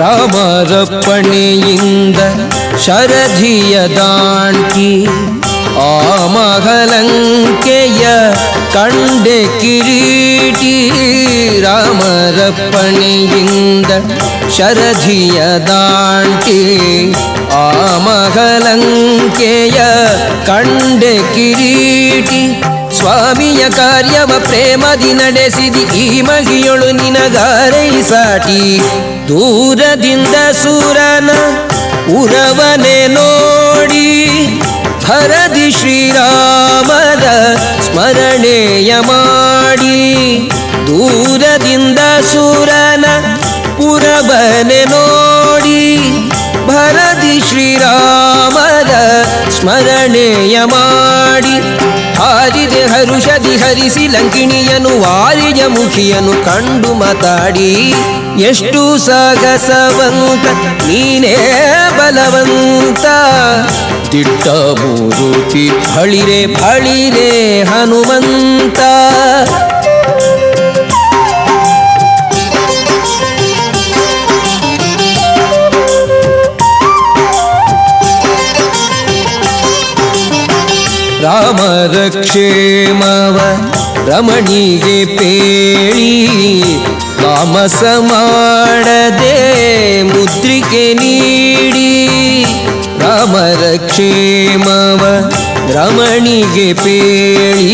ರಾಮರಪ್ಪಣೆಯಿಂದ ಶರಧಿಯ ದಾಂಟಿ ಆ ಮಗಲಂಕೆಯ ಕಂಡೆ ಕಿರೀಟಿ ರಾಮರಪ್ಪಣೆಯಿಂದ ಶರಧಿಯ ದಾಂಟಿ ಆ ಮಗಲಂಕೆಯ ಕಂಡೆ ಕಿರೀಟಿ ಸ್ವಾಮಿಯ ಕಾರ್ಯವ ಪ್ರೇಮದಿ ನಡೆಸಿದಿ ಈ ಮಗಿಯೊಳು ನಿನಗಾರೈ ಸಾಟಿ ದೂರದಿಂದ ಸುರನ ಉರವನೆ ನೋಡಿ ಭರದಿ ಶ್ರೀರಾಮದ ಸ್ಮರಣೆಯ ಮಾಡಿ ದೂರದಿಂದ ಸುರನ ಪುರವನೆ ನೋಡಿ ಭರದಿ ಶ್ರೀರಾಮದ ಸ್ಮರಣೆಯ ಮಾಡಿ ಹಾರಿದೆ ಹರುಷದಿ ಹರಿಸಿ ಲಂಕಿಣಿಯನು ವಾರಿಯ ಮುಖಿಯನು ಕಂಡು ಮಾತಾಡಿ ಎಷ್ಟು ಸಾಗಸವಂತ ನೀನೇ ಬಲವಂತ. ದಿಟ್ಟ ಮೂರುತಿ ಹಳಿರೆ ಹಳಿರೆ ಹನುಮಂತ. ರಾಮರ ಕ್ಷೇಮವ ರಮಣಿಗೆ ಪೇಳಿ. ತಾಮಸ ಮಾಡದೆ ಮುದ್ರಿಕೆ ನೀಡಿ ರಾಮರ ಕ್ಷೇಮವ ರಮಣಿಗೆ ಪೇಳಿ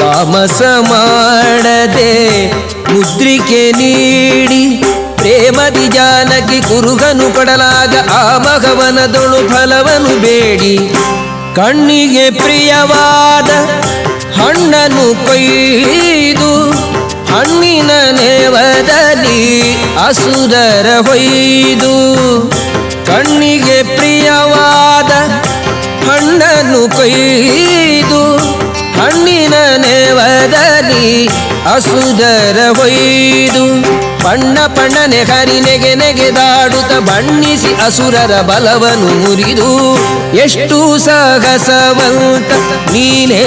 ತಾಮಸ ಮಾಡದೆ ಮುದ್ರಿಕೆ ನೀಡಿ ಪ್ರೇಮದಿ ಜಾನಕಿ ಕುರುಗನು ಕೊಡಲಾಗ ಆ ಮಗವನದೊಳು ಫಲವನು ಬೇಡಿ. ಕಣ್ಣಿಗೆ ಪ್ರಿಯವಾದ ಹಣ್ಣನು ಕೊಯ್ದು ಹಣ್ಣಿನ ನೇವದಲ್ಲಿ ಅಸುರರ ಹೊಯ್ದು ಕಣ್ಣಿಗೆ ಪ್ರಿಯವಾದ ಹಣ್ಣನ್ನು ಕೊಯ್ದು ಹಣ್ಣಿನ ನೇವದಲ್ಲಿ ಅಸುರರ ಹೊಯ್ದು ಬಣ್ಣ ಪಣ್ಣನೆ ಹರಿ ನೆಗೆ ನೆಗೆದಾಡುತ್ತ ಬಣ್ಣಿಸಿ ಅಸುರರ ಬಲವನು ಮುರಿದು ಎಷ್ಟು ಸಾಹಸವಂತ, ನೀನೇ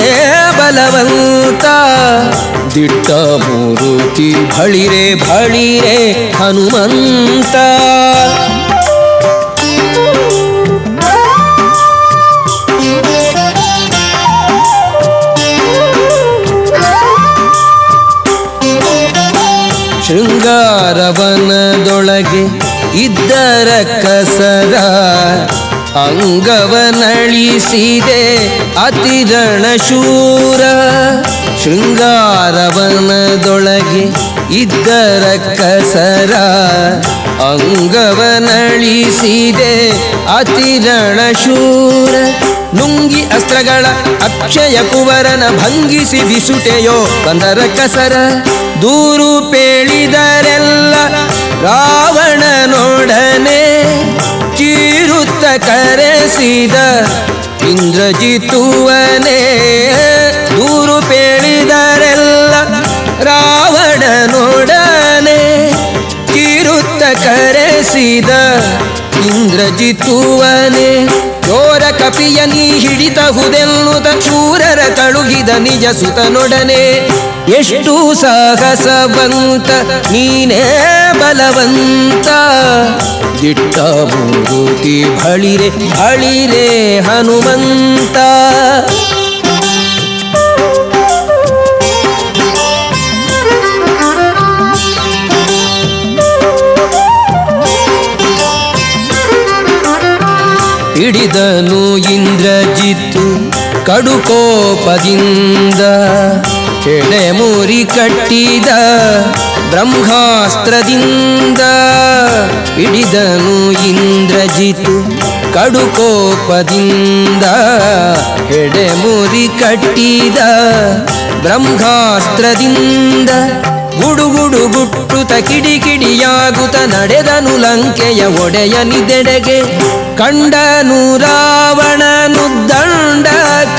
ಬಲವಂತ. ದಿಟ್ಟ ಮೂರುತಿ ಬಳಿರೆ ಬಳಿರೆ ಹನುಮಂತ. ಶೃಂಗಾರವನದೊಳಗೆ ಇದ್ದರ ಕಸರ ಅಂಗವನಳಿಸಿದೆ ಅತಿರಣ ಶೂರ ಶೃಂಗಾರವನದೊಳಗೆ ಇದ್ದರ ಕಸರ ಅಂಗವನಳಿಸಿದೆ ಅತಿರಣ ಶೂರ ನುಂಗಿ ಅಸ್ತ್ರಗಳ ಅಕ್ಷಯ ಕುವರನ ಭಂಗಿಸಿ ಬಿಸುಟೆಯೋ ಬಂದರ ಕಸರ ದೂರು ಪೇಳಿದರೆಲ್ಲ ರಾವಣನೊಡನೆ ಚೀರುತ್ತ ಕರೆಸಿದ ಇಂದ್ರಜಿತುವನೇ ದೂರು ಪೇಳಿದರೆಲ್ಲ ರಾವಣನೊಡನೆ ಚೀರುತ್ತ ಕರೆಸಿದ ಇಂದ್ರಜಿತುವನೆ ಕಪಿಯ ನೀ ಹಿಡಿತಹುದೆನ್ನುತ್ತ ಶೂರರ ಕಳುಹಿದ ನಿಜ ಸುತನೊಡನೆ. ಎಷ್ಟು ಸಾಹಸವಂತ ನೀನೇ ಬಲವಂತ. ದಿಟ್ಟ ಮೂರುತಿ ಬಳಿರೆ ಬಳಿರೆ ಹನುಮಂತ. ಹಿಡಿದನು ಇಂದ್ರಜಿತ್ತು ಕಡುಕೋಪದಿಂದ. ಮುರಿ ಕಟ್ಟಿದ ಬ್ರಹ್ಮಾಸ್ತ್ರದಿಂದ ಹಿಡಿದನು ಇಂದ್ರಜಿತು ಕಡುಕೋಪದಿಂದ. ಮುರಿ ಕಟ್ಟಿದ ಬ್ರಹ್ಮಾಸ್ತ್ರದಿಂದ ಗುಡುಗುಡು ಗುಟ್ಟುತ ಕಿಡಿಕಿಡಿಯಾಗುತ್ತ ನಡೆದನು ಲಂಕೆಯ ಒಡೆಯನಿದೆಡೆಗೆ. ಕಂಡನು ರಾವಣನು ದಂಡ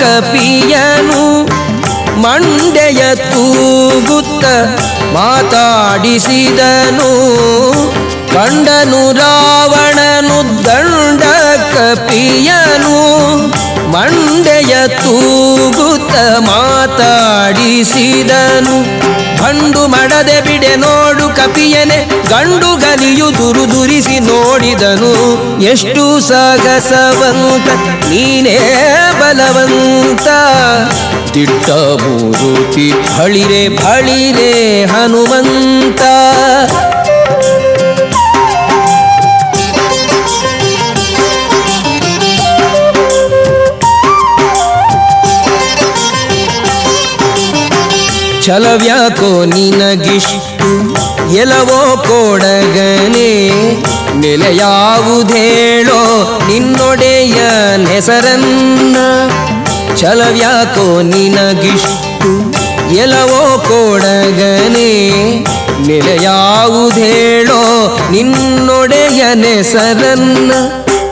ಕಪಿಯನು. ಮಂಡೆಯ ತೂಗುತ್ತ ಮಾತಾಡಿಸಿದನು. ಕಂಡನು ರಾವಣನು ದಂಡ ಕಪಿಯನು. ಮಂಡೆಯ ತೂಗುತ್ತ ಮಾತಾಡಿಸಿದನು. ಭಂಡು ಮಡದೆ ಬಿಡೆ ನೋಡು ಕಪಿಯನೆ. ಗಂಡು ಗಲಿಯು ದುರುದುರಿಸಿ ನೋಡಿದನು. ಎಷ್ಟು ಸಾಗಸವಂತ, ನೀನೇ ಬಲವಂತ. ದಿಟ್ಟ ಮೂರುತಿ ಬಳಿರೆ ಬಳಿರೆ ಹನುಮಂತ. ಛಲವ್ಯಾಕೋ ನಿನಗಿಷ್ಟು ಎಲವೋ ಕೊಡಗನೆ. ನೆಲೆಯಾವುದೇಳೋ ನಿನ್ನೊಡೆಯ ನೆಸರನ್ನ. ಛಲವ್ಯಾಕೋ ನಿನಗಿಷ್ಟು ಎಲವೋ ಕೊಡಗನೆ. ನೆಲೆಯಾವುದೇಳೋ ನಿನ್ನೊಡೆಯ ನೆಸರನ್ನ.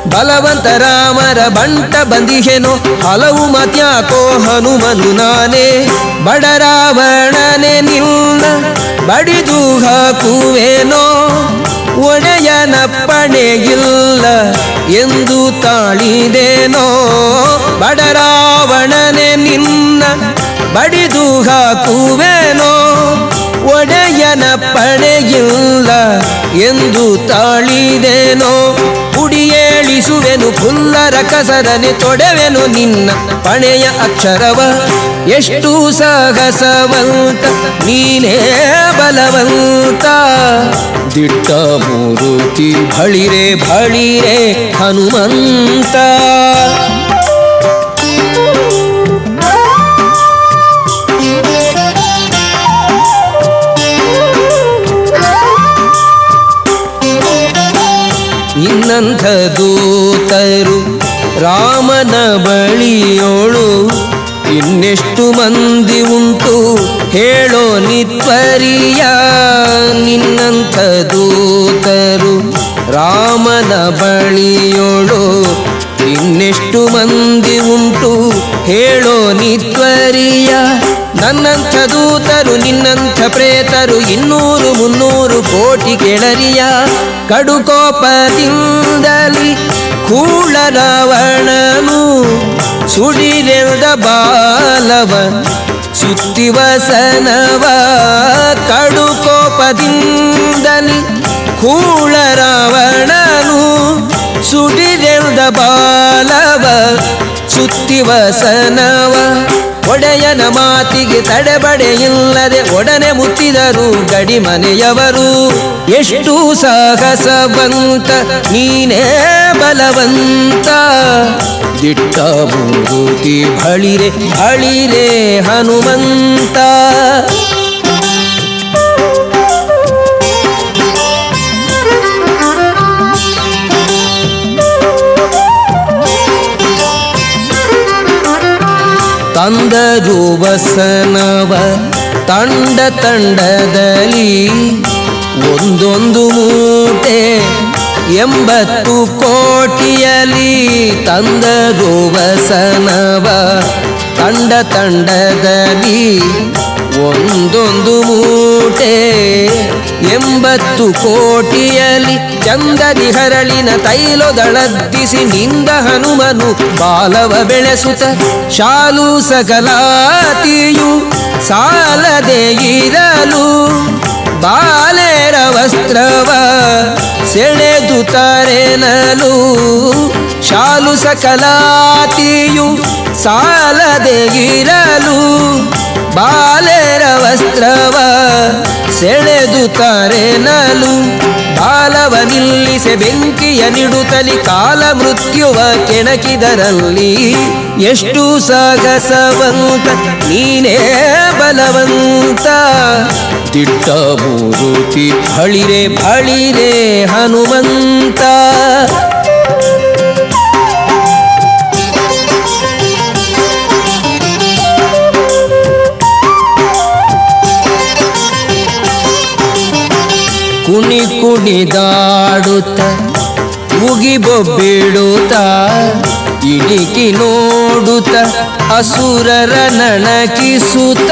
ಬಲವಂತ ರಾಮರ ಬಂಟ ಬಂದಿಹೆನೋ, ಹಲವು ಮತ್ಯಾಕೋ ಹನುಮನು ನಾನೇ. ಬಡರಾವಣನೆ ನಿನ್ನ ಬಡಿದು ಹಾಕುವೇನೋ ಒಡೆಯನ ಇಲ್ಲ ಎಂದು ತಾಳಿದೇನೋ. ಬಡರಾವಣನೆ ನಿನ್ನ ಬಡಿದು ಹಾಕುವೇನೋ ಒಡೆಯನ ಪಡೆಯಿಲ್ಲ ಎಂದು ತಾಳಿದೇನೋ. ಕುಡಿಯೇಳಿಸುವೆನು ಫುಲ್ಲರ ಕಸದನೆ ತೊಡೆವೆನು ನಿನ್ನ ಪಣೆಯ ಅಕ್ಷರವ. ಎಷ್ಟು ಸಾಹಸವಂತ, ನೀನೇ ಬಲವಂತ. ದಿಟ್ಟ ಮೂರುತಿ ಬಳಿರೆ ಬಳಿರೆ ಹನುಮಂತ. ಇನ್ನಂಥ ದೂತರು ರಾಮನ ಬಳಿಯೋಳು ಇನ್ನೆಷ್ಟು ಮಂದಿ ಉಂಟು ಹೇಳೋ ನಿತ್ವರಿಯ ನಿನ್ನಂಥ ದೂತರು ರಾಮನ ಬಳಿಯೋಳು ಇನ್ನೆಷ್ಟು ಮಂದಿ ಉಂಟು ಹೇಳೋ ನಿತ್ವರಿಯ ನನ್ನಂಥ ದೂತರು ನಿನ್ನಂಥ ಪ್ರೇತರು ಇನ್ನೂರು ಮುನ್ನೂರು ಕೋಟಿ ಕೆಳರಿಯ ಕಡುಕೋಪದಿಂದಲಿ ಕೂಳ ರಾವಣನು ಸುಡಿರೆದ ಬಾಲವ ಸುತ್ತಿವಸನವ ಕಡುಕೋಪದಿಂದಲಿ ಕೂಳ ರಾವಣನು ಸುಡಿರೆದ ಬಾಲವ ಸುತ್ತಿವಸನವ ಒಡೆಯನ ಮಾತಿಗೆ ತಡೆಬಡೆಯಿಲ್ಲದೆ ಒಡನೆ ಮುತ್ತಿದರು ಗಡಿ ಮನೆಯವರು. ಎಷ್ಟು ಸಾಹಸವಂತ, ನೀನೇ ಬಲವಂತ. ದಿಟ್ಟ ಮೂರುತಿ ಬಳಿರೆ ಬಳಿರೆ ಹನುಮಂತ. ತಂದರು ವಸನವ ತಂಡ ತಂಡದಲ್ಲಿ ಒಂದೊಂದು ಮೂಟೆ ಎಂಬತ್ತು ಕೋಟಿಯಲಿ ತಂದರು ವಸನವ ತಂಡ ತಂಡದಲ್ಲಿ ಒಂದೊಂದು ಮೂಟೆ ಎಂಬತ್ತು ಕೋಟಿಯಲಿ ಚಂದದಿ ಹರಳಿನ ತೈಲೊದಳದ್ದಿಸಿ ನಿಂದ ಹನುಮನು ಬಾಲವ ಬೆಳೆಸುತ್ತ ಶಾಲು ಸಕಲಾತಿಯು ಸಾಲದೆ ಇರಲು ಬಾಲೇರ ವಸ್ತ್ರವ ಸೆಳೆದು ತರೆನಲು ಶಾಲು ಸಕಲಾತಿಯು ಸಾಲದೆ ಇರಲು ಬಾಲೆರ ವಸ್ತ್ರವ ಸೆಳೆದು ತರೆನಲು ಬಾಲವ ನಿಲ್ಲಿಸೆ ಬೆಂಕಿಯ ನಿಡುತ್ತಲಿ ಕಾಲ ಮೃತ್ಯುವ ಕೆಣಕಿದರಲ್ಲಿ ಎಷ್ಟು ಸಾಗಸವಂತ, ನೀನೇ ಬಲವಂತ. ತಿಟ್ಟ ಮೂರುತಿ ಬಳಿರೆ ಬಳಿರೆ ಹನುಮಂತ. ಕುಣಿದಾಡುತ್ತ ಉಗಿಬೊಬ್ಬಿಡುತ್ತ ಇಡಿಕಿ ನೋಡುತ್ತ, ಅಸುರರ ನಣಕಿಸುತ್ತ,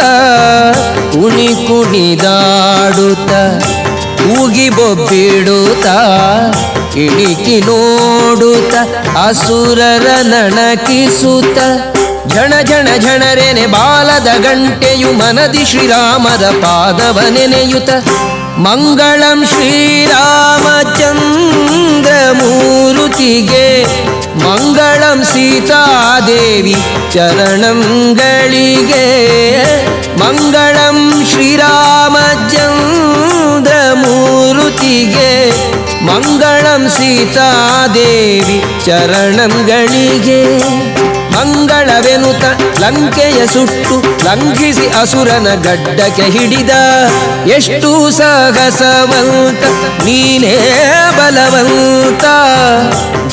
ಕುಣಿ ಕುಣಿದಾಡುತ್ತ ಉಗಿಬೊಬ್ಬಿಡುತ್ತ ಇಡಿಕಿ ನೋಡುತ್ತ, ಅಸುರರ ನಣಕಿಸುತ್ತ, ಝಣ ಝಣ ಝಣರೆನೆ ಬಾಲದ ಗಂಟೆಯು ಮನದಿ ಶ್ರೀರಾಮರ ಪಾದವ ನೆನೆಯುತ मङ्गलं श्रीरामचन्द्रमूरुतिगे मङ्गलं सीतादेवी चरणं गलिगे मङ्गलं श्रीरामचन्द्रमूरुतिगे मङ्गलं सीतादेवी चरणं गलिगे ಮಂಗಳವೆನುತ ಲಂಕೆಯ ಸುಟ್ಟು ಲಂಘಿಸಿ ಅಸುರನ ಗಡ್ಡಕ್ಕೆ ಹಿಡಿದ. ಎಷ್ಟು ಸಾಹಸವಂತ, ನೀನೇ ಬಲವಂತ.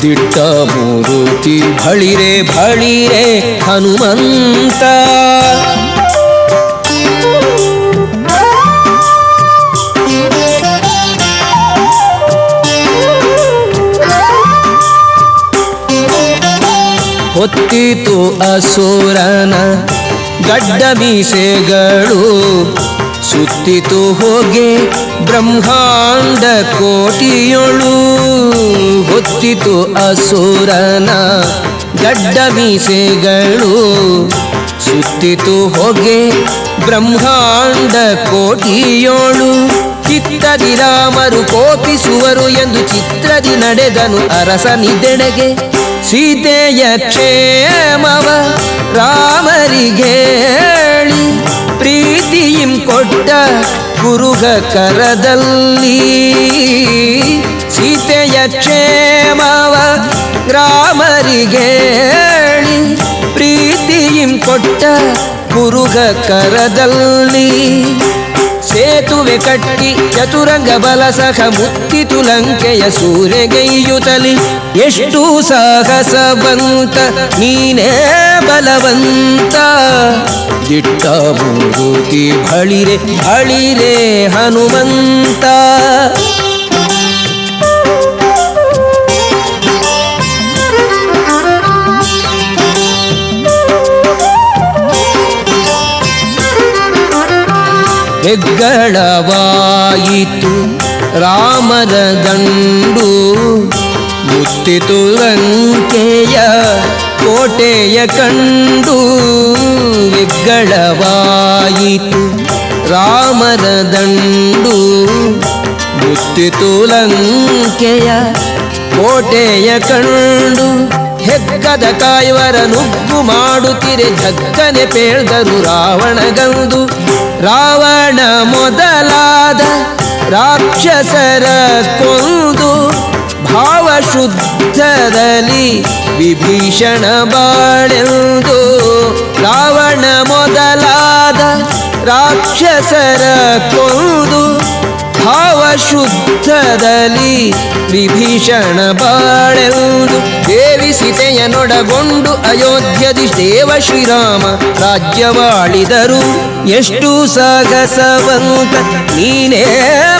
ದಿಟ್ಟ ಮೂರುತಿ ಬಳಿರೆ ಬಳಿರೆ ಹನುಮಂತ. ಹೊತ್ತಿತು ಅಸುರನ ಗಡ್ಡ ಮೀಸೆಗಳು. ಸುತ್ತಿತು ಹೋಗೆ ಬ್ರಹ್ಮಾಂಡ ಕೋಟಿಯೊಳು. ಹೊತ್ತಿತು ಅಸುರನ ಗಡ್ಡ ಮೀಸೆಗಳು. ಸುತ್ತಿತು ಹೊಗೆ ಬ್ರಹ್ಮಾಂಡ ಕೋಟಿಯೋಳು. ಚಿತ್ತದಿ ರಾಮರು ಕೋಪಿಸುವರು ಎಂದು ಚಿತ್ರದಿ ನಡೆದನು ಅರಸನಿದೆಡೆಗೆ. ಸೀತೆಯ ಕ್ಷೇಮವ ರಾಮರಿಗೆ ಹೇಳಿ ಪ್ರೀತಿಯಿಂ ಕೊಟ್ಟ ಗುರುಗ ಕರದಲ್ಲಿ ಸೀತೆಯ ಕ್ಷೇಮವ ರಾಮರಿಗೆ ಹೇಳಿ ಪ್ರೀತಿಯಿಂ ಕೊಟ್ಟ ಗುರುಗ ಕರದಲ್ಲಿ ಸೇತುವೆ ಕಟ್ಟಿ ಚತುರಂಗ ಬಲ ಸಹ ಮುತ್ತಿತು ಲಂಕೆಯ ಸೂರೆಗೈಯುತಲಿ ಎಷ್ಟು ಸಾಹಸವಂತ ನೀನೇ ಬಲವಂತ. ದಿಟ್ಟ ಮೂರುತಿ ಬಳಿರೆ ಬಳಿರೆ ಹನುಮಂತ. ಹೆಗ್ಗಳವಾಯಿತು ರಾಮರ ದಂಡು. ಮುತ್ತಿತು ಲಂಕೆಯ ಕೋಟೆಯ ಕಂಡು ಹೆಗ್ಗಳವಾಯಿತು ರಾಮರ ದಂಡು. ಮುತ್ತಿತು ಲಂಕೆಯ ಕೋಟೆಯ ಕಂಡು ಹೆಗ್ಗದ ಕಾಯುವರ ನುಗ್ಗು ಮಾಡುತ್ತಿರೆ ಧಕ್ಕನೆ ಪೇಳ್ದರು ರಾವಣಗಂದು ರಾವಣ ಮೊದಲಾದ ರಾಕ್ಷಸರ ಕೊಂದು ಭಾವಶುದ್ಧದಲ್ಲಿ ವಿಭೀಷಣ ಬಾಳೆಂದು. ರಾವಣ ಮೊದಲಾದ ರಾಕ್ಷಸರ ಕೊಂದು ಭಾವಶುದ್ಧದಲ್ಲಿ ವಿಭೀಷಣ ಬಾಳೆಂದು ದೇವಿ ಸೀತೆಯನೊಡಗೊಂಡು ಅಯೋಧ್ಯದಿ ದೇವ ಶ್ರೀರಾಮ ರಾಜ್ಯವಾಳಿದರು. ಎಷ್ಟು ಸಾಗಸವಂತ, ನೀನೇ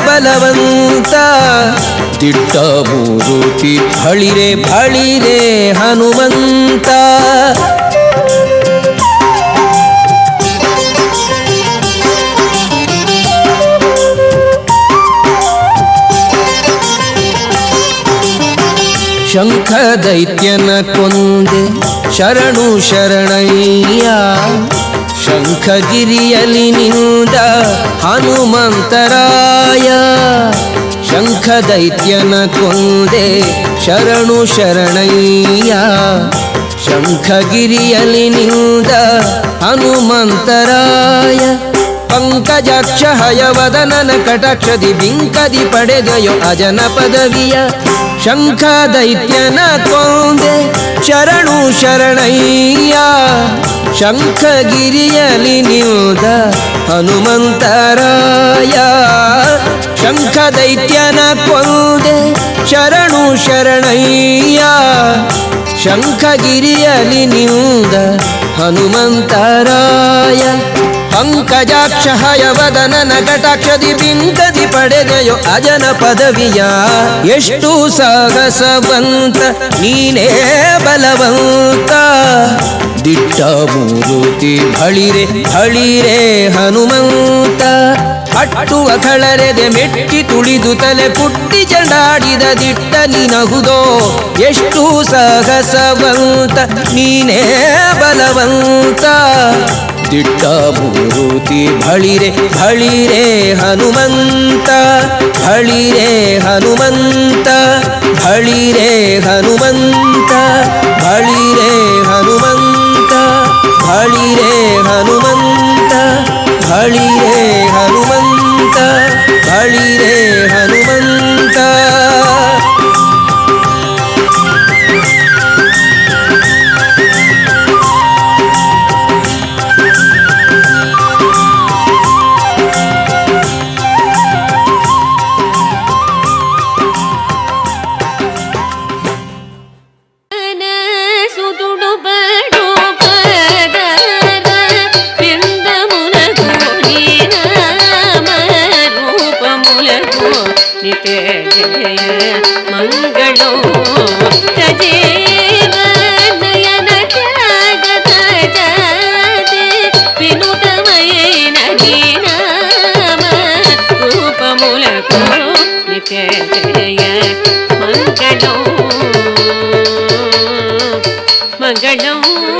ಬಲವಂತ. ದಿಟ್ಟ ಮೂರುತಿ ಬಳಿರೆ ಬಳಿರೆ ಹನುಮಂತ. ಶಂಖ ದೈತ್ಯನ ಕೊಂದೆ ಶರಣು ಶರಣಯ್ಯ. ಶಂಖಗಿರಿಯಲಿ ನಿಂದ ಹನುಮಂತರಾಯ. ಶಂಖ ದೈತ್ಯನ ಕೊಂದೆ ಶರಣು ಶರಣಯ್ಯ. ಶಂಖಗಿರಿಯಲಿ ನಿಂದ ಹನುಮಂತರಾಯ. ಪಂಕಜಾಕ್ಷ ಹಯವದನನ ಕಟಾಕ್ಷದಿ ಬಿಂಕದಿ ಪಡೆದಯೋ ಅಜನ ಪದವಿಯ ಶಂಖ ದೈತ್ಯನ ಕೊಂದೆ ಶರಣು ಶರಣಯ್ಯ. ಶಂಖಗಿರಿಯಲಿ ನಿಲ್ದ ಹನುಮಂತರಾಯ. ಶಂಖ ದೈತ್ಯನ ಕೊಂದೆ ಶರಣು ಶರಣಯ್ಯ. ಶಂಖಗಿರಿಯಲಿ ನಿಲ್ದ ಹನುಮಂತರಾಯ. ಪಂಕಜಾಕ್ಷ ಕಟಾಕ್ಷದಿ ಬಿಂಕದಿ ಪಡೆದೆಯೋ ಅಜನ ಪದವಿಯ ಎಷ್ಟು ಸಾಹಸವಂತ, ನೀನೇ ಬಲವಂತ. ದಿಟ್ಟ ಮೂರುತಿ ಹಳಿರೆ ಹಳಿರೆ ಹನುಮಂತ. ಅಟ್ಟುವ ಕಳರೆದೆ ಮೆಟ್ಟಿ ತುಳಿದು ತಲೆ ಪುಟ್ಟಿ ಚಂಡಾಡಿದ ದಿಟ್ಟ ನಿನಹುದೋ. ಎಷ್ಟು ಸಾಹಸವಂತ, ನೀನೇ ಬಲವಂತ. ದಿಟ್ಟ ಮೂರ್ತಿ ಬಳಿರೆ ಬಳಿರೆ ಹನುಮಂತ ಬಳಿರೆ ಹನುಮಂತ ಬಳಿರೆ ಹನುಮಂತ ಬಳಿರೆ ಹನುಮಂತ ಬಳಿರೆ ಹನುಮಂತ ಬಳಿರೆ ಹನುಮಂತ. மகடைய மங்களம். மங்களம்.